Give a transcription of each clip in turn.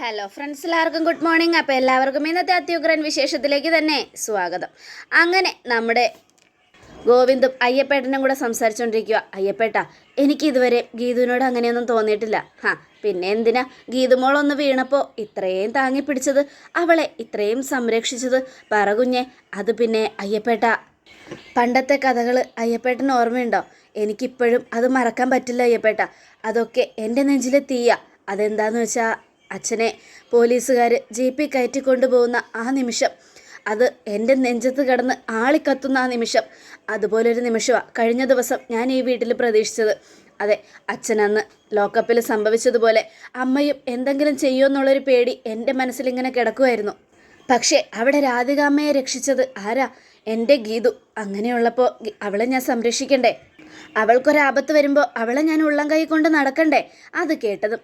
Hello friends എല്ലാവർക്കും good morning അപ്പോൾ എല്ലാവർക്കും ഇന്നത്തെ അത്യുഗ്രൻ വിശേഷത്തിലേക്ക് തന്നെ സ്വാഗതം. അങ്ങനെ നമ്മുടെ ഗോവിന്ദും അയ്യപ്പേട്ടനും കൂടെ സംസാരിച്ചുകൊണ്ടിരിക്കുക അയ്യപ്പേട്ട എനിക്ക് ഇതുവരെ ഗീതുവിനോട് അങ്ങനെയൊന്നും തോന്നിയിട്ടില്ല. ഹാ പിന്നെ എന്തിനാ? ഗീതുമോളൊന്ന് വീണപ്പോൾ ഇത്രയും താങ്ങി പിടിച്ചത് അവളെ ഇത്രയും സംരക്ഷിച്ചത്. പറകുഞ്ഞെ അത് പിന്നെ അയ്യപ്പേട്ട പണ്ടത്തെ കഥകൾ അയ്യപ്പേട്ടന് ഓർമ്മയുണ്ടോ? എനിക്കിപ്പോഴും അത് മറക്കാൻ പറ്റില്ല അയ്യപ്പേട്ട. അതൊക്കെ എന്റെ നെഞ്ചിലെ തീയ. അതെന്താന്ന് വെച്ചാൽ അച്ഛനെ പോലീസുകാർ ജീപ്പിൽ കയറ്റി കൊണ്ടുപോകുന്ന ആ നിമിഷം. അത് എന്റെ നെഞ്ചത്ത് കടന്ന് ആളിക്കത്തുന്ന ആ നിമിഷം. അതുപോലൊരു നിമിഷമാണ് കഴിഞ്ഞ ദിവസം ഞാൻ ഈ വീട്ടിൽ പ്രതീക്ഷിച്ചത്. അതെ അച്ഛനന്ന് ലോക്കപ്പിൽ സംഭവിച്ചതുപോലെ അമ്മയും എന്തെങ്കിലും ചെയ്യുമെന്നുള്ളൊരു പേടി എന്റെ മനസ്സിലിങ്ങനെ കിടക്കുമായിരുന്നു പക്ഷേ അവിടെ രാധികാമ്മയെ രക്ഷിച്ചത് ആരാ? എന്റെ ഗീതു. അങ്ങനെയുള്ളപ്പോൾ അവളെ ഞാൻ സംരക്ഷിക്കണ്ടേ? അവൾക്കൊരാപത്ത് വരുമ്പോൾ അവളെ ഞാൻ ഉള്ളം കൈ കൊണ്ട് നടക്കണ്ടേ? അത് കേട്ടതും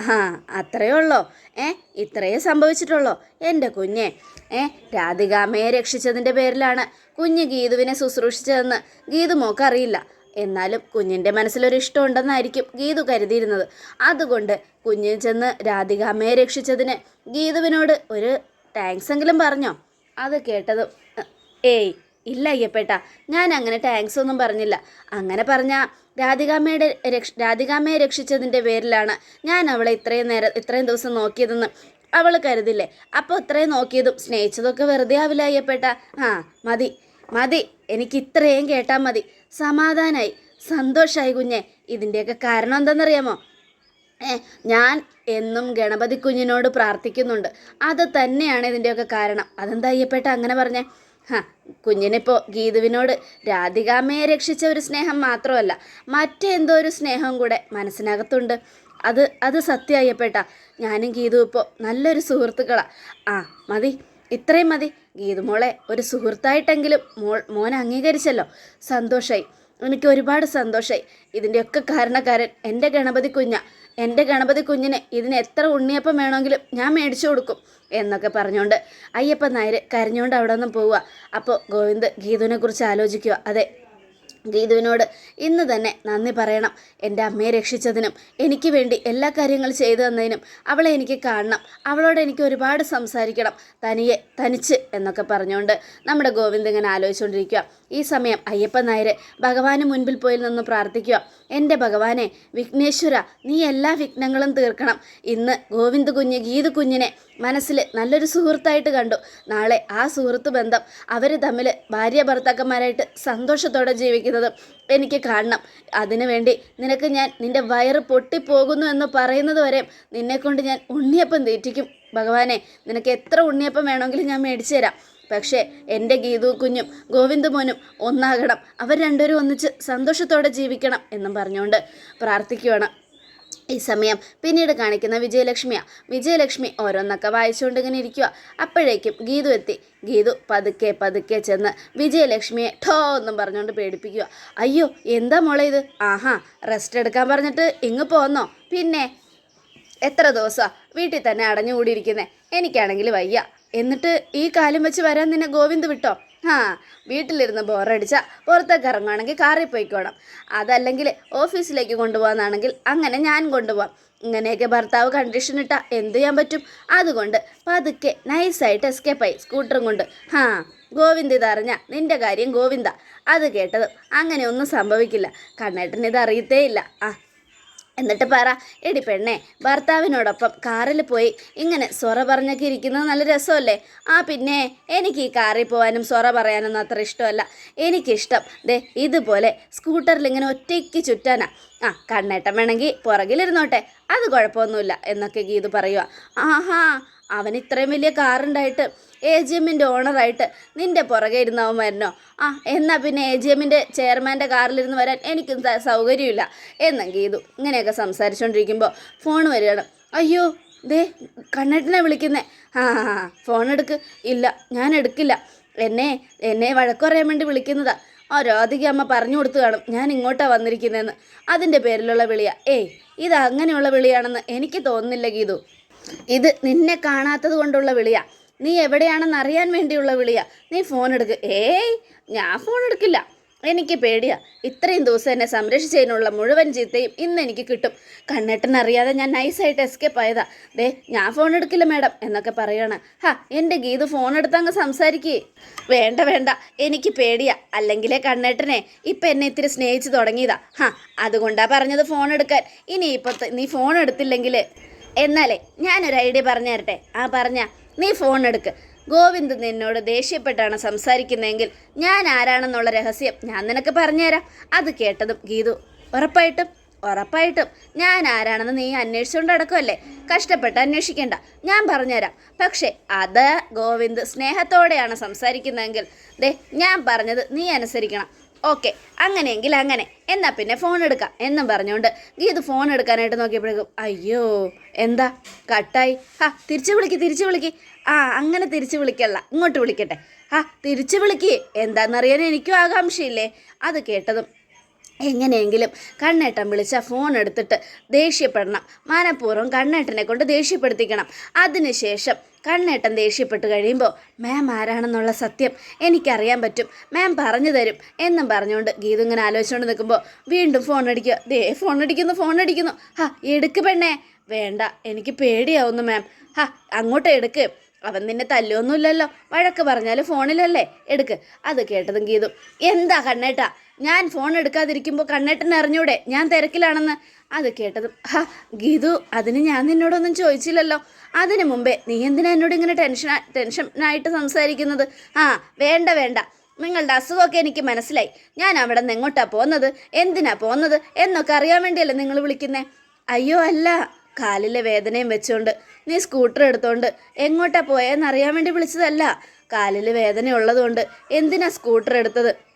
ആ അത്രയേ ഉള്ളോ? ഏ ഇത്രയേ സംഭവിച്ചിട്ടുള്ളോ? എന്റെ കുഞ്ഞെ ഏ രാധികാമ്മയെ രക്ഷിച്ചതിന്റെ പേരിലാണ് കുഞ്ഞ് ഗീതുവിനെ ശുശ്രൂഷിച്ചതെന്ന് ഗീതു മോക്കറിയില്ല. എന്നാലും കുഞ്ഞിന്റെ മനസ്സിലൊരു ഇഷ്ടമുണ്ടെന്നായിരിക്കും ഗീതു കരുതിയിരുന്നത്. അതുകൊണ്ട് കുഞ്ഞിൽ ചെന്ന് രാധികാമ്മയെ രക്ഷിച്ചതിന് ഗീതുവിനോട് ഒരു താങ്ക്സ് എങ്കിലും പറഞ്ഞോ? അത് കേട്ടതും ഏയ് ഇല്ല അയ്യപ്പേട്ട ഞാൻ അങ്ങനെ താങ്ക്സ് ഒന്നും പറഞ്ഞില്ല. അങ്ങനെ പറഞ്ഞ രാധികാമ്മയുടെ രക്ഷ രാധികാമ്മയെ രക്ഷിച്ചതിന്റെ പേരിലാണ് ഞാൻ അവളെ ഇത്രയും നേരം ഇത്രയും ദിവസം നോക്കിയതെന്ന് അവൾ കരുതില്ലേ? അപ്പോൾ ഇത്രയും നോക്കിയതും സ്നേഹിച്ചതൊക്കെ വെറുതെ ആവില്ല അയ്യപ്പേട്ട. ആ മതി മതി എനിക്ക് ഇത്രയും കേട്ടാൽ മതി. സമാധാനായി സന്തോഷമായി കുഞ്ഞെ ഇതിന്റെയൊക്കെ കാരണം എന്താണെന്നറിയാമോ? ഏ ഞാൻ എന്നും ഗണപതി കുഞ്ഞിനോട് പ്രാർത്ഥിക്കുന്നുണ്ട്. അത് തന്നെയാണ് ഇതിന്റെയൊക്കെ കാരണം. അതെന്താ അയ്യപ്പേട്ട അങ്ങനെ പറഞ്ഞേ? ഹാ കുഞ്ഞിനിപ്പോൾ ഗീതുവിനോട് രാധികാമ്മയെ രക്ഷിച്ച ഒരു സ്നേഹം മാത്രമല്ല മറ്റെന്തോ ഒരു സ്നേഹം കൂടെ മനസ്സിനകത്തുണ്ട്. അത് അത് സത്യമായപ്പെട്ട ഞാനും ഗീതു ഇപ്പോൾ നല്ലൊരു സുഹൃത്തുക്കളാണ് ആ മതി ഇത്രയും മതി. ഗീതു മോളെ ഒരു സുഹൃത്തായിട്ടെങ്കിലും മോൾ മോൻ അംഗീകരിച്ചല്ലോ. സന്തോഷമായി എനിക്ക് ഒരുപാട് സന്തോഷമായി ഇതിന്റെയൊക്കെ കാരണക്കാരൻ എന്റെ ഗണപതി കുഞ്ഞ. എന്റെ ഗണപതി കുഞ്ഞിന് ഇതിന് എത്ര ഉണ്ണിയപ്പം വേണമെങ്കിലും ഞാൻ മേടിച്ചു കൊടുക്കും എന്നൊക്കെ പറഞ്ഞുകൊണ്ട് അയ്യപ്പ നായർ കരഞ്ഞുകൊണ്ട് അവിടെ നിന്ന് പോവുക. അപ്പോൾ ഗോവിന്ദ് ഗീതുവിനെ കുറിച്ച് ആലോചിക്കുക. അതെ ഗീതുവിനോട് ഇന്ന് തന്നെ നന്ദി പറയണം. എന്റെ അമ്മയെ രക്ഷിച്ചതിനും എനിക്ക് വേണ്ടി എല്ലാ കാര്യങ്ങളും ചെയ്തു തന്നതിനും അവളെ എനിക്ക് കാണണം. അവളോട് എനിക്ക് ഒരുപാട് സംസാരിക്കണം. തനിയെ തനിച്ച് എന്നൊക്കെ പറഞ്ഞുകൊണ്ട് നമ്മുടെ ഗോവിന്ദ് ഇങ്ങനെ ആലോചിച്ചുകൊണ്ടിരിക്കുക ഈ സമയം അയ്യപ്പൻ നായർ ഭഗവാന് മുൻപിൽ പോയി നിന്ന് പ്രാർത്ഥിക്കുക. എന്റെ ഭഗവാനെ വിഘ്നേശ്വര നീ എല്ലാ വിഘ്നങ്ങളും തീർക്കണം. ഇന്ന് ഗോവിന്ദ് കുഞ്ഞ് ഗീത് കുഞ്ഞിനെ മനസ്സിൽ നല്ലൊരു സുഹൃത്തായിട്ട് കണ്ടു. നാളെ ആ സുഹൃത്ത് ബന്ധം അവർ തമ്മിൽ ഭാര്യ ഭർത്താക്കന്മാരായിട്ട് സന്തോഷത്തോടെ ജീവിക്കുന്നത് എനിക്ക് കാണണം. അതിനുവേണ്ടി നിനക്ക് ഞാൻ നിന്റെ വയറ് പൊട്ടിപ്പോകുന്നു എന്ന് പറയുന്നത് വരെ നിന്നെക്കൊണ്ട് ഞാൻ ഉണ്ണിയപ്പം തീറ്റിക്കും. ഭഗവാനെ നിനക്ക് എത്ര ഉണ്ണിയപ്പം വേണമെങ്കിലും ഞാൻ മേടിച്ചു തരാം. പക്ഷേ എന്റെ ഗീതു കുഞ്ഞും ഗോവിന്ദ മോനും ഒന്നാകണം. അവർ രണ്ടുപേരും ഒന്നിച്ച് സന്തോഷത്തോടെ ജീവിക്കണം എന്നും പറഞ്ഞുകൊണ്ട് പ്രാർത്ഥിക്കുകയാണ് ഈ സമയം പിന്നീട് കാണിക്കുന്ന വിജയലക്ഷ്മിയാണ് വിജയലക്ഷ്മി ഓരോന്നൊക്കെ വായിച്ചുകൊണ്ട് ഇങ്ങനെ ഇരിക്കുക അപ്പോഴേക്കും ഗീതു എത്തി. ഗീതു പതുക്കെ പതുക്കെ ചെന്ന് വിജയലക്ഷ്മിയെ ഠോ എന്നും പറഞ്ഞുകൊണ്ട് പേടിപ്പിക്കുക അയ്യോ എന്താ മോളെ ഇത്? ആഹാ റെസ്റ്റ് എടുക്കാൻ പറഞ്ഞിട്ട് ഇങ്ങ് പോന്നോ? പിന്നെ എത്ര ദിവസമാണ് വീട്ടിൽ തന്നെ അടഞ്ഞുകൂടിയിരിക്കുന്നേ? എനിക്കാണെങ്കിൽ വയ്യ. എന്നിട്ട് ഈ കാലം വെച്ച് വരാൻ നിന്നെ ഗോവിന്ദ് വിട്ടോ? ആ വീട്ടിലിരുന്ന് ബോറടിച്ച പുറത്തേക്ക് ഇറങ്ങുകയാണെങ്കിൽ കാറിൽ പോയിക്കോണം. അതല്ലെങ്കിൽ ഓഫീസിലേക്ക് കൊണ്ടുപോകാന്നാണെങ്കിൽ അങ്ങനെ ഞാൻ കൊണ്ടുപോകാം ഇങ്ങനെയൊക്കെ ഭർത്താവ് കണ്ടീഷൻ ഇട്ടാൽ എന്ത് ചെയ്യാൻ പറ്റും? അതുകൊണ്ട് പതുക്കെ നൈസായിട്ട് എസ്കേപ്പായി സ്കൂട്ടറും കൊണ്ട്. ആ ഗോവിന്ദ് ഇതറിഞ്ഞ നിന്റെ കാര്യം ഗോവിന്ദ. അത് കേട്ടത്. അങ്ങനെ ഒന്നും സംഭവിക്കില്ല. കണ്ണേട്ടൻ ഇത് അറിയത്തേ ഇല്ല ആ എന്നിട്ട് പറ എടി പെണ്ണേ ഭർത്താവിനോടൊപ്പം കാറിൽ പോയി ഇങ്ങനെ സൊറ പറഞ്ഞൊക്കെ ഇരിക്കുന്നത് നല്ല രസമല്ലേ? ആ പിന്നെ എനിക്ക് ഈ കാറിൽ പോകാനും സൊറ പറയാനൊന്നും അത്ര ഇഷ്ടമല്ല. എനിക്കിഷ്ടം ദേ ഇതുപോലെ സ്കൂട്ടറിൽ ഇങ്ങനെ ഒറ്റയ്ക്ക് ചുറ്റാനാ. ആ കണ്ണേട്ടൻ വേണമെങ്കിൽ പുറകിലിരുന്നോട്ടെ. അത് കുഴപ്പമൊന്നുമില്ല എന്നൊക്കെ ഗീതു പറയുക ആഹാ അവൻ ഇത്രയും വലിയ കാറുണ്ടായിട്ട് എ ജി എമ്മിന്റെ ഓണറായിട്ട് നിന്റെ പുറകെ ഇരുന്നവൻ വരണോ? ആ എന്നാൽ പിന്നെ എ ജി എമ്മിന്റെ ചെയർമാന്റെ കാറിലിരുന്ന് വരാൻ എനിക്കും സൗകര്യമില്ല എന്നും ഗീതു ഇങ്ങനെയൊക്കെ സംസാരിച്ചുകൊണ്ടിരിക്കുമ്പോൾ ഫോൺ വരികയാണ്. അയ്യോ ദേ കണ്ണേട്ടനെ വിളിക്കുന്നേ. ആ ഫോൺ എടുക്ക്. ഇല്ല ഞാൻ എടുക്കില്ല. എന്നെ എന്നെ വഴക്കുറയാൻ വേണ്ടി വിളിക്കുന്നതാ. ആ രാധിക അമ്മ പറഞ്ഞു കൊടുത്തു കാണും ഞാൻ ഇങ്ങോട്ടാണ് വന്നിരിക്കുന്നതെന്ന് അതിന്റെ പേരിലുള്ള വിളിയാ ഏയ് ഇത് അങ്ങനെയുള്ള വിളിയാണെന്ന് എനിക്ക് തോന്നുന്നില്ല ഗീതു. ഇത് നിന്നെ കാണാത്തത് കൊണ്ടുള്ള വിളിയാ. നീ എവിടെയാണെന്ന് അറിയാൻ വേണ്ടിയുള്ള വിളിയാ. നീ ഫോൺ എടുക്ക്. ഏയ് ഞാൻ ഫോൺ എടുക്കില്ല. എനിക്ക് പേടിയാ. ഇത്രയും ദിവസം എന്നെ സംരക്ഷിച്ചതിനുള്ള മുഴുവൻ ചീത്തയും ഇന്ന് എനിക്ക് കിട്ടും. കണ്ണേട്ടൻ അറിയാതെ ഞാൻ നൈസായിട്ട് എസ്കേപ്പ് ആയതാ. ദേ ഞാൻ ഫോൺ എടുക്കില്ല മാഡം എന്നൊക്കെ പറയാണ്. ഹാ എന്റെ ഗീത് ഫോൺ എടുത്ത് അങ്ങ് സംസാരിക്കേ. വേണ്ട വേണ്ട എനിക്ക് പേടിയാ. അല്ലെങ്കിലേ കണ്ണേട്ടനെ ഇപ്പം എന്നെ ഇത്തിരി സ്നേഹിച്ച് തുടങ്ങിയതാ. ഹാ അതുകൊണ്ടാ പറഞ്ഞത് ഫോൺ എടുക്കാൻ. ഇനി ഇപ്പം നീ ഫോൺ എടുത്തില്ലെങ്കിൽ എന്നാലേ ഞാനൊരു ഐഡിയ പറഞ്ഞു തരട്ടെ. ആ പറഞ്ഞ നീ ഫോൺ എടുക്ക്. ഗോവിന്ദ് നിന്നോട് ദേഷ്യപ്പെട്ടാണ് സംസാരിക്കുന്നതെങ്കിൽ ഞാൻ ആരാണെന്നുള്ള രഹസ്യം ഞാൻ നിനക്ക് പറഞ്ഞുതരാം. അത് കേട്ടതും ഗീതു ഉറപ്പായിട്ടും ഉറപ്പായിട്ടും. ഞാൻ ആരാണെന്ന് നീ അന്വേഷിച്ചുകൊണ്ട് നടക്കുമല്ലേ കഷ്ടപ്പെട്ട് അന്വേഷിക്കേണ്ട. ഞാൻ പറഞ്ഞുതരാം. പക്ഷേ അത് ഗോവിന്ദ് സ്നേഹത്തോടെയാണ് സംസാരിക്കുന്നതെങ്കിൽ ദേ ഞാൻ പറഞ്ഞത് നീ അനുസരിക്കണം. ഓക്കെ അങ്ങനെയെങ്കിൽ അങ്ങനെ. എന്നാ പിന്നെ ഫോൺ എടുക്കാം എന്നും പറഞ്ഞുകൊണ്ട് ഗീത് ഫോൺ എടുക്കാനായിട്ട് നോക്കിയപ്പോഴേക്കും അയ്യോ എന്താ? കട്ടായി. ഹാ തിരിച്ചു വിളിക്ക് തിരിച്ചു വിളിക്ക്. ആ അങ്ങനെ തിരിച്ച് വിളിക്കല്ല. ഇങ്ങോട്ട് വിളിക്കട്ടെ. ആ തിരിച്ച് വിളിക്ക്. എന്താണെന്നറിയാൻ എനിക്കും ആകാംക്ഷയില്ലേ? അത് കേട്ടതും എങ്ങനെയെങ്കിലും കണ്ണേട്ടൻ വിളിച്ച ഫോൺ എടുത്തിട്ട് ദേഷ്യപ്പെടണം. മനഃപൂർവം കണ്ണേട്ടനെ കൊണ്ട് ദേഷ്യപ്പെടുത്തിക്കണം. അതിനുശേഷം കണ്ണേട്ടൻ ദേഷ്യപ്പെട്ട് കഴിയുമ്പോൾ മാം ആരാണെന്നുള്ള സത്യം എനിക്കറിയാൻ പറ്റും. മാം പറഞ്ഞു തരും. എന്നും പറഞ്ഞുകൊണ്ട് ഗീതു ഇങ്ങനെ ആലോചിച്ചുകൊണ്ട് നിൽക്കുമ്പോൾ വീണ്ടും ഫോൺ അടിക്കുക. ദേ ഫോൺ അടിക്കുന്നു ഫോൺ അടിക്കുന്നു. ഹാ എടുക്ക് പെണ്ണേ. വേണ്ട എനിക്ക് പേടിയാവുന്നു മാം ഹാ അങ്ങോട്ട് എടുക്ക്. അവൻ നിന്നെ തല്ലൊന്നുമില്ലല്ലോ വഴക്ക് പറഞ്ഞാൽ ഫോണിലല്ലേ? എടുക്ക്. അത് കേട്ടതും ഗീതു എന്താ കണ്ണേട്ടാ? ഞാൻ ഫോൺ എടുക്കാതിരിക്കുമ്പോൾ കണ്ണേട്ടൻ അറിഞ്ഞൂടെ? ഞാൻ തിരക്കിലാണെന്ന്. അത് കേട്ടതും ഹാ ഗീതു അതിന് ഞാൻ നിന്നോടൊന്നും ചോദിച്ചില്ലല്ലോ. അതിനു മുമ്പേ നീ എന്തിനാ എന്നോട് ഇങ്ങനെ ടെൻഷൻ ടെൻഷനായിട്ട് സംസാരിക്കുന്നത്? ആ വേണ്ട വേണ്ട. നിങ്ങളുടെ അസുഖമൊക്കെ എനിക്ക് മനസ്സിലായി. ഞാൻ അവിടെ നിന്ന് എങ്ങോട്ടാണ് പോകുന്നത്? എന്തിനാ പോകുന്നത്? എന്നൊക്കെ അറിയാൻ വേണ്ടിയല്ലേ നിങ്ങൾ വിളിക്കുന്നേ? അയ്യോ അല്ല. കാലിലെ വേദനയും വെച്ചുകൊണ്ട് നീ സ്കൂട്ടർ എടുത്തോണ്ട് എങ്ങോട്ടാ പോയെന്നറിയാൻ വേണ്ടി വിളിച്ചതല്ല. കാലിൽ വേദന ഉള്ളതുകൊണ്ട് എന്തിനാ സ്കൂട്ടർ എടുത്തത്?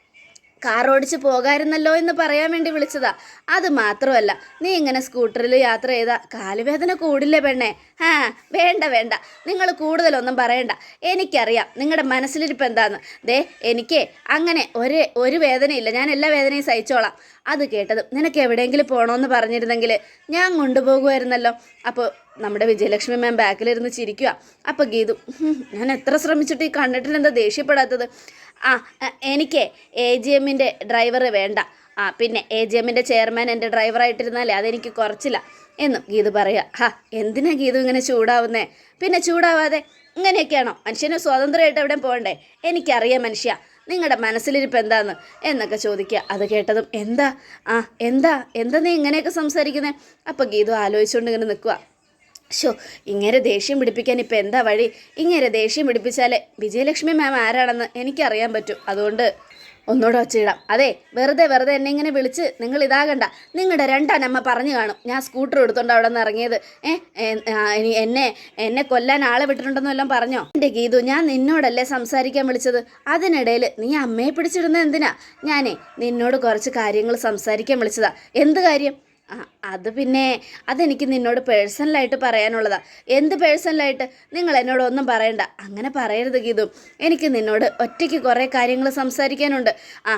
കാർ ഓടിച്ച് പോകാമായിരുന്നല്ലോ എന്ന് പറയാൻ വേണ്ടി വിളിച്ചതാ. അത് മാത്രമല്ല നീ ഇങ്ങനെ സ്കൂട്ടറിൽ യാത്ര ചെയ്താ കാലുവേദന കൂടില്ലേ പെണ്ണേ? ആ വേണ്ട വേണ്ട. നിങ്ങൾ കൂടുതലൊന്നും പറയണ്ട. എനിക്കറിയാം നിങ്ങളുടെ മനസ്സിലിരിപ്പ് എന്താന്ന്. ദേ എനിക്ക് അങ്ങനെ ഒരു ഒരു വേദനയില്ല. ഞാൻ എല്ലാ വേദനയും സഹിച്ചോളാം. അത് കേട്ടത് നിനക്ക് എവിടെയെങ്കിലും പോകണമെന്ന് പറഞ്ഞിരുന്നെങ്കിൽ ഞാൻ കൊണ്ടുപോകുമായിരുന്നല്ലോ അപ്പോൾ നമ്മുടെ വിജയലക്ഷ്മി മാം ബാക്കിലിരുന്ന് ചിരിക്കുക അപ്പോൾ ഗീതു ഞാൻ എത്ര ശ്രമിച്ചിട്ട് ഈ കണ്ടിട്ടിന് എന്താ ദേഷ്യപ്പെടാത്തത്? ആ എനിക്ക് എ ജി എമ്മിന്റെ ഡ്രൈവർ വേണ്ട. ആ പിന്നെ എ ജി എമ്മിന്റെ ചെയർമാൻ എന്റെ ഡ്രൈവറായിട്ടിരുന്നാലേ അതെനിക്ക് കുറച്ചില്ല. എന്നും ഗീത് പറയുക ഹാ എന്തിനാ ഗീതു ഇങ്ങനെ ചൂടാവുന്നേ? പിന്നെ ചൂടാവാതെ ഇങ്ങനെയൊക്കെയാണോ? മനുഷ്യന് സ്വതന്ത്രമായിട്ട് എവിടെയും പോകണ്ടേ? എനിക്കറിയാം മനുഷ്യ നിങ്ങളുടെ മനസ്സിലിരിപ്പ് എന്താന്ന്? എന്നൊക്കെ ചോദിക്കുക. അത് കേട്ടതും എന്താ? ആ എന്താ? എന്താ നീ ഇങ്ങനെയൊക്കെ സംസാരിക്കുന്നത് അപ്പോൾ ഗീതു ആലോചിച്ചുകൊണ്ട് ഇങ്ങനെ നിൽക്കുക ഷോ ഇങ്ങനെ ദേഷ്യം പിടിപ്പിക്കാൻ ഇപ്പം എന്താ വഴി? ഇങ്ങനെ ദേഷ്യം പിടിപ്പിച്ചാലേ വിജയലക്ഷ്മി മാം ആരാണെന്ന് എനിക്കറിയാൻ പറ്റും. അതുകൊണ്ട് ഒന്നുകൂടെ ഒച്ചയിടാം. അതെ വെറുതെ വെറുതെ എന്നെ ഇങ്ങനെ വിളിച്ച് നിങ്ങൾ ഇതാകണ്ട നിങ്ങളുടെ രണ്ടാനമ്മ പറഞ്ഞു കാണും. ഞാൻ സ്കൂട്ടർ എടുത്തോണ്ട് അവിടെ നിന്ന് ഇറങ്ങിയത്. ഏ ഏ, ആ, ഇനി എന്നെ എന്നെ കൊല്ലാൻ ആളെ വിട്ടിട്ടുണ്ടെന്നും എല്ലാം പറഞ്ഞോ? എന്റെ ഗീതു ഞാൻ നിന്നോടല്ലേ സംസാരിക്കാൻ വിളിച്ചത്? അതിനിടയിൽ നീ അമ്മയെ പിടിച്ചിടുന്നത് എന്തിനാ? ഞാനേ നിന്നോട് കുറച്ച് കാര്യങ്ങൾ സംസാരിക്കാൻ വിളിച്ചതാ. എന്ത് കാര്യം? അത് പിന്നെ അതെനിക്ക് നിന്നോട് പേഴ്സണലായിട്ട് പറയാനുള്ളതാ. എന്ത് പേഴ്സണലായിട്ട് നിങ്ങൾ എന്നോട് ഒന്നും പറയണ്ട. അങ്ങനെ പറയരുത് ഗീതു. എനിക്ക് നിന്നോട് ഒറ്റയ്ക്ക് കുറേ കാര്യങ്ങൾ സംസാരിക്കാനുണ്ട്. ആ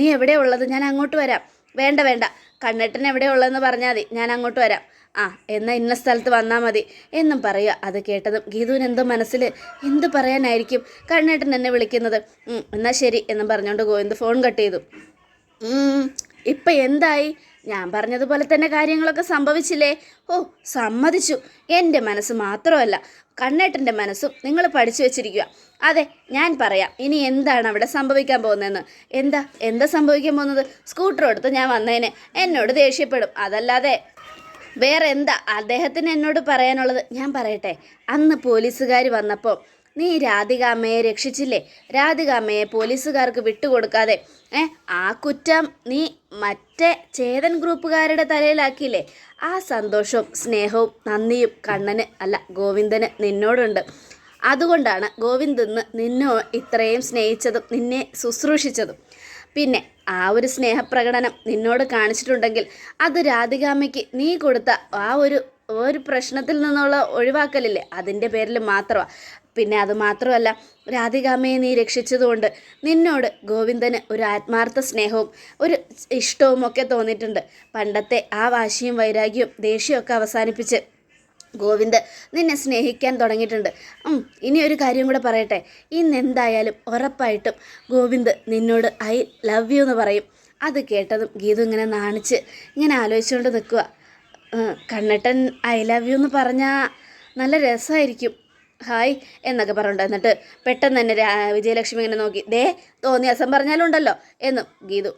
നീ എവിടെയാ ഉള്ളത്? ഞാൻ അങ്ങോട്ട് വരാം. വേണ്ട വേണ്ട. കണ്ണേട്ടൻ എവിടെ ഉള്ളതെന്ന് പറഞ്ഞാൽ മതി. ഞാൻ അങ്ങോട്ട് വരാം. ആ എന്നാൽ ഇന്ന സ്ഥലത്ത് വന്നാൽ മതി. എന്നും പറയുക. അത് കേട്ടതും ഗീതുവിന് എന്തോ മനസ്സിൽ എന്ത് പറയാനായിരിക്കും കണ്ണേട്ടൻ എന്നെ വിളിക്കുന്നത്. എന്നാൽ ശരി എന്നും പറഞ്ഞുകൊണ്ട് ഗോവിന്ദ് ഫോൺ കട്ട് ചെയ്തു. ഇപ്പം എന്തായി? ഞാൻ പറഞ്ഞതുപോലെ തന്നെ കാര്യങ്ങളൊക്കെ സംഭവിച്ചില്ലേ? ഓ സമ്മതിച്ചു. എന്റെ മനസ്സ് മാത്രമല്ല കണ്ണേട്ടന്റെ മനസ്സും നിങ്ങൾ പഠിച്ചു വെച്ചിരിക്കുക അതെ ഞാൻ പറയാം ഇനി എന്താണ് അവിടെ സംഭവിക്കാൻ പോകുന്നതെന്ന്. എന്താ എന്താ സംഭവിക്കാൻ പോകുന്നത്? സ്കൂട്ടർ എടുത്ത് ഞാൻ വന്നതിന് എന്നോട് ദേഷ്യപ്പെടും. അതല്ലാതെ വേറെ എന്താ അദ്ദേഹത്തിന് എന്നോട് പറയാനുള്ളത്? ഞാൻ പറയട്ടെ അന്ന് പോലീസുകാർ വന്നപ്പോൾ നീ രാധികാമ്മയെ രക്ഷിച്ചില്ലേ? രാധികാമ്മയെ പോലീസുകാർക്ക് വിട്ടുകൊടുക്കാതെ. ഏ ആ കുറ്റം നീ മറ്റേ ചേതൻ ഗ്രൂപ്പുകാരുടെ തലയിലാക്കിയില്ലേ? ആ സന്തോഷവും സ്നേഹവും നന്ദിയും കണ്ണന് അല്ല ഗോവിന്ദന് നിന്നോടുണ്ട്. അതുകൊണ്ടാണ് ഗോവിന്ദ് നിന്നോ ഇത്രയും സ്നേഹിച്ചതും നിന്നെ ശുശ്രൂഷിച്ചതും. പിന്നെ ആ ഒരു സ്നേഹപ്രകടനം നിന്നോട് കാണിച്ചിട്ടുണ്ടെങ്കിൽ അത് രാധികാമ്മയ്ക്ക് നീ കൊടുത്ത ആ ഒരു ഒരു പ്രശ്നത്തിൽ നിന്നുള്ള ഒഴിവാക്കലില്ലേ? അതിന്റെ പേരിൽ മാത്രമാണ് പിന്നെ അത് മാത്രമല്ല രാധികാമ്മയെ നീ രക്ഷിച്ചതുകൊണ്ട് നിന്നോട് ഗോവിന്ദന് ഒരു ആത്മാർത്ഥ സ്നേഹവും ഒരു ഇഷ്ടവും ഒക്കെ തോന്നിയിട്ടുണ്ട്. പണ്ടത്തെ ആ വാശിയും വൈരാഗ്യവും ദേഷ്യമൊക്കെ അവസാനിപ്പിച്ച് ഗോവിന്ദ് നിന്നെ സ്നേഹിക്കാൻ തുടങ്ങിയിട്ടുണ്ട്. ഇനി ഒരു കാര്യം കൂടെ പറയട്ടെ. ഇന്ന് എന്തായാലും ഉറപ്പായിട്ടും ഗോവിന്ദ് നിന്നോട് ഐ ലവ് യു എന്ന് പറയും. അത് കേട്ടതും ഗീതു ഇങ്ങനെ നാണിച്ച് ഇങ്ങനെ ആലോചിച്ചുകൊണ്ട് നിൽക്കുക. കണ്ണട്ടൻ ഐ ലവ് യു എന്ന് പറഞ്ഞാൽ നല്ല രസമായിരിക്കും. ഹായ് എന്നൊക്കെ പറഞ്ഞിട്ട് എന്നിട്ട് പെട്ടെന്ന് തന്നെ വിജയലക്ഷ്മി ഇങ്ങനെ നോക്കി ദേ തോന്നി അസം പറഞ്ഞാലുണ്ടല്ലോ എന്നും ഗീതു.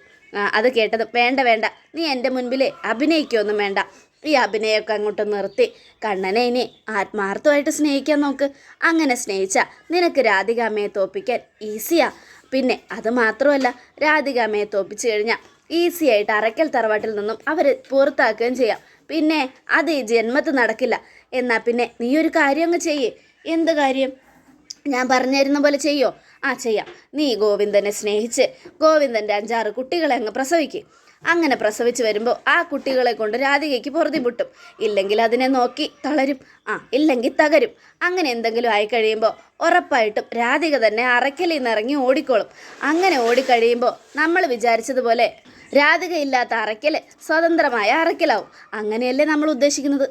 അത് കേട്ടത് വേണ്ട വേണ്ട നീ എന്റെ മുൻപിലേ അഭിനയിക്കൊന്നും വേണ്ട. ഈ അഭിനയമൊക്കെ അങ്ങോട്ട് നിർത്തി. കണ്ണനെ ഇനി ആത്മാർത്ഥമായിട്ട് സ്നേഹിക്കാൻ നോക്ക്. അങ്ങനെ സ്നേഹിച്ച നിനക്ക് രാധികാമയെ തോപ്പിക്കാൻ ഈസിയാ. പിന്നെ അത് മാത്രമല്ല രാധികാമയെ തോപ്പിച്ചു കഴിഞ്ഞാൽ ഈസി ആയിട്ട് അറയ്ക്കൽ തറവാട്ടിൽ നിന്നും അവർ പുറത്താക്കുകയും ചെയ്യാം. പിന്നെ അത് ഈ ജന്മത്ത് നടക്കില്ല. എന്നാൽ പിന്നെ നീ ഒരു കാര്യം ചെയ്യേ. എന്ത് കാര്യം? ഞാൻ പറഞ്ഞിരുന്ന പോലെ ചെയ്യോ? ആ ചെയ്യാം. നീ ഗോവിന്ദനെ സ്നേഹിച്ച് ഗോവിന്ദന്റെ അഞ്ചാറ് കുട്ടികളെ അങ്ങ് പ്രസവിക്കും. അങ്ങനെ പ്രസവിച്ച് വരുമ്പോൾ ആ കുട്ടികളെ കൊണ്ട് രാധികയ്ക്ക് പുറതി മുട്ടും. ഇല്ലെങ്കിൽ അതിനെ നോക്കി തളരും. ആ ഇല്ലെങ്കിൽ തകരും. അങ്ങനെ എന്തെങ്കിലും ആയി കഴിയുമ്പോൾ ഉറപ്പായിട്ടും രാധിക തന്നെ അറയ്ക്കലിൽ നിന്ന് ഇറങ്ങി ഓടിക്കോളും. അങ്ങനെ ഓടിക്കഴിയുമ്പോൾ നമ്മൾ വിചാരിച്ചതുപോലെ രാധിക അറയ്ക്കൽ സ്വതന്ത്രമായ അറയ്ക്കലാവും. അങ്ങനെയല്ലേ നമ്മൾ ഉദ്ദേശിക്കുന്നത്?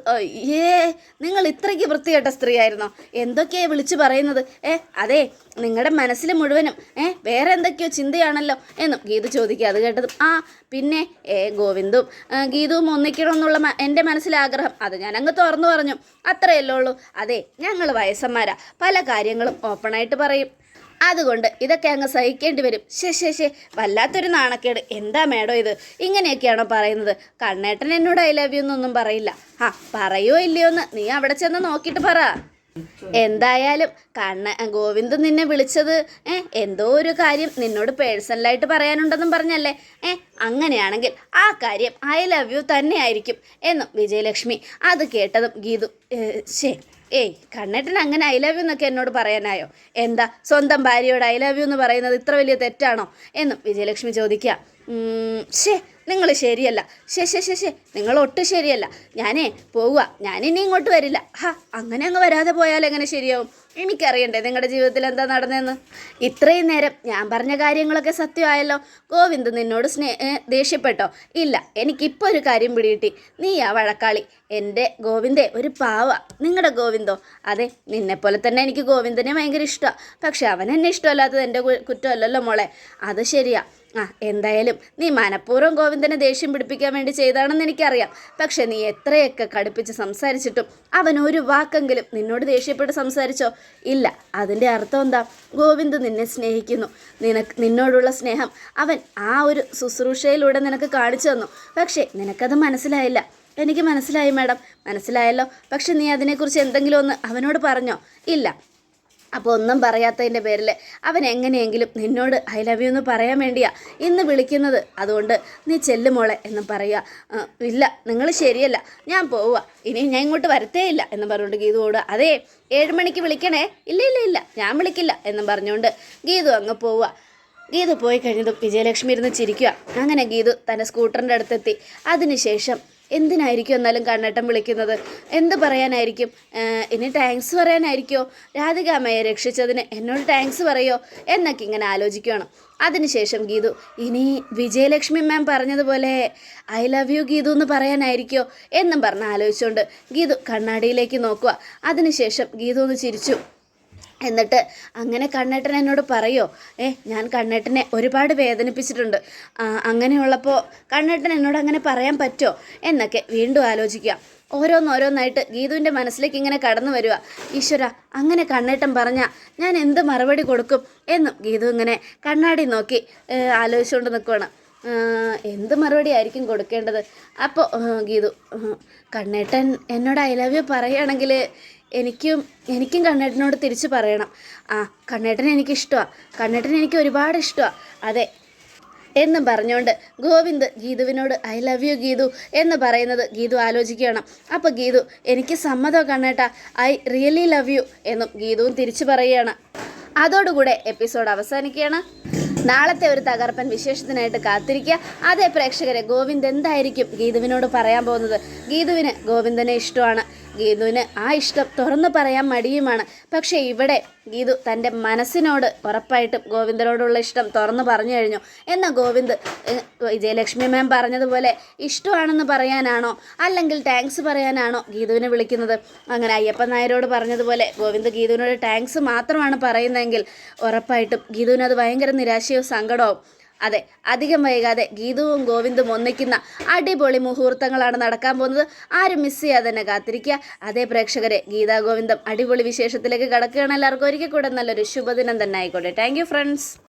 ഏ നിങ്ങൾ ഇത്രയ്ക്ക് വൃത്തികെട്ട സ്ത്രീയായിരുന്നോ? എന്തൊക്കെയാണ് വിളിച്ചു പറയുന്നത്? ഏ അതെ നിങ്ങളുടെ മനസ്സിൽ മുഴുവനും ഏ വേറെ എന്തൊക്കെയോ ചിന്തയാണല്ലോ എന്നും ഗീതു ചോദിക്കുക അത് കേട്ടതും. ആ പിന്നെ ഏ ഗോവിന്ദും ഗീതുവും ഒന്നിക്കണമെന്നുള്ള എന്റെ മനസ്സിലാഗ്രഹം അത് ഞാൻ അങ്ങ് തുറന്നു പറഞ്ഞു. അത്രയല്ലേ ഉള്ളൂ. അതെ ഞങ്ങൾ വയസ്സന്മാരാ. പല കാര്യങ്ങളും ഓപ്പണായിട്ട് പറയും. അതുകൊണ്ട് ഇതൊക്കെ അങ്ങ് സഹിക്കേണ്ടി വരും. ശേ ശേ ശേ വല്ലാത്തൊരു നാണക്കേട്. എന്താ മേഡം ഇത്? ഇങ്ങനെയൊക്കെയാണോ പറയുന്നത്? കണ്ണേട്ടൻ എന്നോട് ഐ ലവ് യു എന്നൊന്നും പറയില്ല. ആ പറയോ ഇല്ലയോ എന്ന് നീ അവിടെ ചെന്ന് നോക്കിയിട്ട് പറ. എന്തായാലും കണ്ണ ഗോവിന്ദ് നിന്നെ വിളിച്ചത് ഏ എന്തോ ഒരു കാര്യം നിന്നോട് പേഴ്സണലായിട്ട് പറയാനുണ്ടെന്നും പറഞ്ഞല്ലേ? ഏ അങ്ങനെയാണെങ്കിൽ ആ കാര്യം ഐ ലവ് യു തന്നെയായിരിക്കും എന്നും വിജയലക്ഷ്മി അത് കേട്ടതും ഗീതു ശരി ഏയ് കണ്ണേട്ടൻ അങ്ങനെ ഐ ലവ് യു എന്നൊക്കെ എന്നോട് പറയാനായോ? എന്താ സ്വന്തം ഭാര്യയോട് ഐ ലവ് യു എന്ന് പറയുന്നത് ഇത്ര വലിയ തെറ്റാണോ? എന്നും വിജയലക്ഷ്മി ചോദിക്കുക. ഷേ നിങ്ങൾ ശരിയല്ല. ശേ ശേ ശേ ശേ നിങ്ങൾ ഒട്ടും ശരിയല്ല. ഞാനേ പോവുക. ഞാനിനി ഇങ്ങോട്ട് വരില്ല. ഹാ അങ്ങനെ അങ്ങ് വരാതെ പോയാൽ എങ്ങനെ ശരിയാവും? എനിക്കറിയണ്ടേ നിങ്ങളുടെ ജീവിതത്തിൽ എന്താ നടന്നതെന്ന്? ഇത്രയും നേരം ഞാൻ പറഞ്ഞ കാര്യങ്ങളൊക്കെ സത്യമായല്ലോ. ഗോവിന്ദ് നിന്നോട് സ്നേ ദേഷ്യപ്പെട്ടോ? ഇല്ല എനിക്കിപ്പോൾ ഒരു കാര്യം പിടികിട്ടി. നീ ആ വഴക്കാളി. എന്റെ ഗോവിന്ദേ ഒരു പാവ. നിങ്ങളുടെ ഗോവിന്ദോ? അതെ നിന്നെപ്പോലെ തന്നെ എനിക്ക് ഗോവിന്ദനെ ഭയങ്കര ഇഷ്ടമാണ് പക്ഷെ അവൻ എന്നെ ഇഷ്ടമല്ലാത്തത് എന്റെ കുറ്റമല്ലല്ലോ മോളെ. അത് ശരിയാ. ആ എന്തായാലും നീ മനഃപൂർവം ഗോവിന്ദനെ ദേഷ്യം പിടിപ്പിക്കാൻ വേണ്ടി ചെയ്താണെന്ന് എനിക്കറിയാം. പക്ഷെ നീ എത്രയൊക്കെ കടുപ്പിച്ച് സംസാരിച്ചിട്ടും അവൻ ഒരു വാക്കെങ്കിലും നിന്നോട് ദേഷ്യപ്പെട്ട് സംസാരിച്ചോ? ഇല്ല. അതിന്റെ അർത്ഥം എന്താ? ഗോവിന്ദ് നിന്നെ സ്നേഹിക്കുന്നു. നിനക്ക് നിന്നോടുള്ള സ്നേഹം അവൻ ആ ഒരു ശുശ്രൂഷയിലൂടെ നിനക്ക് കാണിച്ചു തന്നു. പക്ഷേ നിനക്കത് മനസ്സിലായില്ല. എനിക്ക് മനസ്സിലായി മാഡം. മനസ്സിലായല്ലോ. പക്ഷെ നീ അതിനെക്കുറിച്ച് എന്തെങ്കിലും ഒന്ന് അവനോട് പറഞ്ഞോ? ഇല്ല. അപ്പോൾ ഒന്നും പറയാത്തതിന്റെ പേരിൽ അവൻ എങ്ങനെയെങ്കിലും നിന്നോട് ഐ ലവ് യു എന്ന് പറയാൻ വേണ്ടിയാ ഇന്ന് വിളിക്കുന്നത്. അതുകൊണ്ട് നീ ചെല്ലുമോളെ എന്ന് പറയുക ഇല്ല നിങ്ങൾ ശരിയല്ല. ഞാൻ പോവുക ഇനി ഞാൻ ഇങ്ങോട്ട് വരത്തേ ഇല്ല എന്ന് പറഞ്ഞുകൊണ്ട് ഗീതു ഓടുക അതേ ഏഴ് മണിക്ക് വിളിക്കണേ? ഇല്ല ഇല്ല ഇല്ല. ഞാൻ വിളിക്കില്ല എന്നും പറഞ്ഞുകൊണ്ട് ഗീതു അങ്ങ് പോവുക ഗീതു പോയി കഴിഞ്ഞതും വിജയലക്ഷ്മി ഇരുന്ന് ചിരിക്കുക അങ്ങനെ ഗീതു തന്റെ സ്കൂട്ടറിന്റെ അടുത്തെത്തി. അതിനുശേഷം എന്തിനായിരിക്കും എന്നാലും കണ്ണേട്ടൻ വിളിക്കുന്നത്? എന്ത് പറയാനായിരിക്കും? ഇനി താങ്ക്സ് പറയാനായിരിക്കോ? രാധിക അമ്മയെ രക്ഷിച്ചതിന് എന്നോട് താങ്ക്സ് പറയോ? എന്നൊക്കെ ഇങ്ങനെ ആലോചിക്കുകയാണ്. അതിനുശേഷം ഗീതു ഇനി വിജയലക്ഷ്മി മാം പറഞ്ഞതുപോലെ ഐ ലവ് യു ഗീതു എന്ന് പറയാനായിരിക്കോ? എന്നും പറഞ്ഞ് ആലോചിച്ചുകൊണ്ട് ഗീതു കണ്ണാടിയിലേക്ക് നോക്കുക. അതിനുശേഷം ഗീതു ഒന്ന് ചിരിച്ചു. എന്നിട്ട് അങ്ങനെ കണ്ണേട്ടൻ എന്നോട് പറയോ ഏ ഞാൻ കണ്ണേട്ടനെ ഒരുപാട് വേദനിപ്പിച്ചിട്ടുണ്ട്. അങ്ങനെയുള്ളപ്പോൾ കണ്ണേട്ടൻ എന്നോട് അങ്ങനെ പറയാൻ പറ്റുമോ എന്നൊക്കെ വീണ്ടും ആലോചിക്കുക. ഓരോന്നോരോന്നായിട്ട് ഗീതുവിന്റെ മനസ്സിലേക്ക് ഇങ്ങനെ കടന്നു വരിക. ഈശ്വര അങ്ങനെ കണ്ണേട്ടം പറഞ്ഞാൽ ഞാൻ എന്ത് മറുപടി കൊടുക്കും? എന്നും ഗീതു ഇങ്ങനെ കണ്ണാടി നോക്കി ആലോചിച്ചുകൊണ്ട് നിൽക്കുകയാണ് എന്ത് മറുപടി ആയിരിക്കും കൊടുക്കേണ്ടത്? അപ്പോൾ ഗീതു കണ്ണേട്ടൻ എന്നോട് ഐ ലവ് യു പറയുകയാണെങ്കിൽ എനിക്കും എനിക്കും കണ്ണേട്ടനോട് തിരിച്ചു പറയണം. ആ കണ്ണേട്ടൻ എനിക്ക് ഇഷ്ടമാണ് കണ്ണേട്ടൻ എനിക്ക് ഒരുപാട് ഇഷ്ടമാണ് അതെ എന്നും പറഞ്ഞുകൊണ്ട് ഗോവിന്ദ് ഗീതുവിനോട് ഐ ലവ് യു ഗീതു എന്ന് പറയുന്നത് ഗീതു ആലോചിക്കുകയാണ്. അപ്പോൾ ഗീതു എനിക്ക് സമ്മതം കണ്ണേട്ട? ഐ റിയലി ലവ് യു എന്നും ഗീതുവും തിരിച്ചു പറയുകയാണ്. അതോടുകൂടെ എപ്പിസോഡ് അവസാനിക്കുകയാണ്. നാളത്തെ ഒരു തകർപ്പൻ വിശേഷത്തിനായിട്ട് കാത്തിരിക്കുക. അതേ പ്രേക്ഷകരെ ഗോവിന്ദ് എന്തായിരിക്കും ഗീതുവിനോട് പറയാൻ പോകുന്നത്? ഗീതുവിന് ഗോവിന്ദനെ ഇഷ്ടമാണ്. ഗീതുവിന് ആ ഇഷ്ടം തുറന്നു പറയാൻ മടിയുമാണ്. പക്ഷേ ഇവിടെ ഗീതു തന്റെ മനസ്സിനോട് ഉറപ്പായിട്ടും ഗോവിന്ദനോടുള്ള ഇഷ്ടം തുറന്നു പറഞ്ഞു കഴിഞ്ഞു. എന്നാൽ ഗോവിന്ദ് വിജയലക്ഷ്മി മാം പറഞ്ഞതുപോലെ ഇഷ്ടമാണെന്ന് പറയാനാണോ? അല്ലെങ്കിൽ താങ്ക്സ് പറയാനാണോ ഗീതുവിനെ വിളിക്കുന്നത്? അങ്ങനെ അയ്യപ്പൻ നായരോട് പറഞ്ഞതുപോലെ ഗോവിന്ദ് ഗീതുവിനോട് താങ്ക്സ് മാത്രമാണ് പറയുന്നതെങ്കിൽ ഉറപ്പായിട്ടും ഗീതുവിനത് ഭയങ്കര നിരാശയോ സങ്കടവും അതെ അധികം വൈകാതെ ഗീതുവും ഗോവിന്ദും ഒന്നിക്കുന്ന അടിപൊളി മുഹൂർത്തങ്ങളാണ് നടക്കാൻ പോകുന്നത്. ആരും മിസ് ചെയ്യാതെ തന്നെ കാത്തിരിക്കുക. അതേ പ്രേക്ഷകരെ ഗീതാ ഗോവിന്ദം അടിപൊളി വിശേഷത്തിലേക്ക് കടക്കുകയാണ്. എല്ലാവർക്കും ഒരിക്കൽ കൂടെ നല്ലൊരു ശുഭദിനം തന്നെ ആയിക്കോട്ടെ. Thank friends